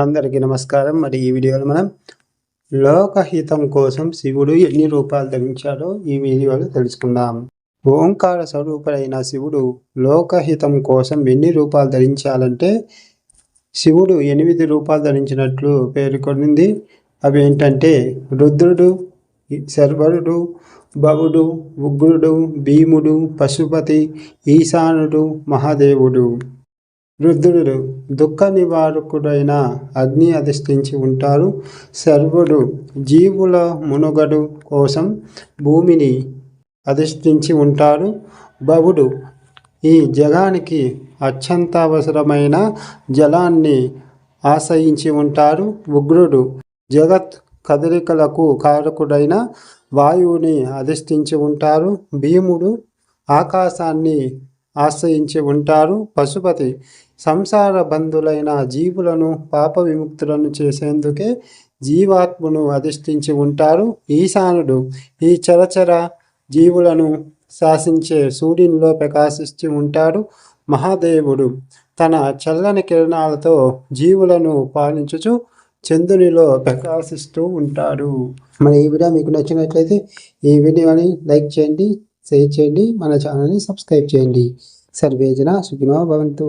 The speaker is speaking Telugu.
అందరికీ నమస్కారం. మరి ఈ వీడియోలో మనం లోకహితం కోసం శివుడు ఎన్ని రూపాలు ధరించాడో ఈ వీడియోలో తెలుసుకుందాం. ఓంకార స్వరూపుడైన శివుడు లోకహితం కోసం ఎన్ని రూపాలు ధరించాలంటే శివుడు ఎనిమిది రూపాలు ధరించినట్లు పేర్కొనింది అవి ఏంటంటే రుద్రుడు శర్వరుడు భవుడు ఉగ్రుడు భీముడు పశుపతి ఈశానుడు మహాదేవుడు. రుద్రుడు దుఃఖ నివారకుడైన అగ్ని అధిష్ఠించి ఉంటారు. సర్వుడు జీవుల మునుగడు కోసం భూమిని అధిష్ఠించి ఉంటారు. భవుడు ఈ జగానికి అత్యంత అవసరమైన జలాన్ని ఆశ్రయించి ఉంటారు. ఉగ్రుడు జగత్ కదలికలకు కారకుడైన వాయువుని అధిష్ఠించి ఉంటారు. భీముడు ఆకాశాన్ని ఆశ్రయించి ఉంటారు. పశుపతి సంసార బంధులైన జీవులను పాప విముక్తులను చేసేందుకే జీవాత్మను అధిష్ఠించి ఉంటారు. ఈశానుడు ఈ చరచర జీవులను శాసించే సూర్యునిలో ప్రకాశిస్తూ ఉంటాడు. మహాదేవుడు తన చల్లని కిరణాలతో జీవులను పాలించుచు చంద్రునిలో ప్రకాశిస్తూ ఉంటాడు. మన ఈ వీడియో మీకు నచ్చినట్లయితే ఈ వీడియోని లైక్ చేయండి షేర్ చేయండి. మన ఛానల్ని సబ్స్క్రైబ్ చేయండి. సర్వేజన సుఖినో భవంతు.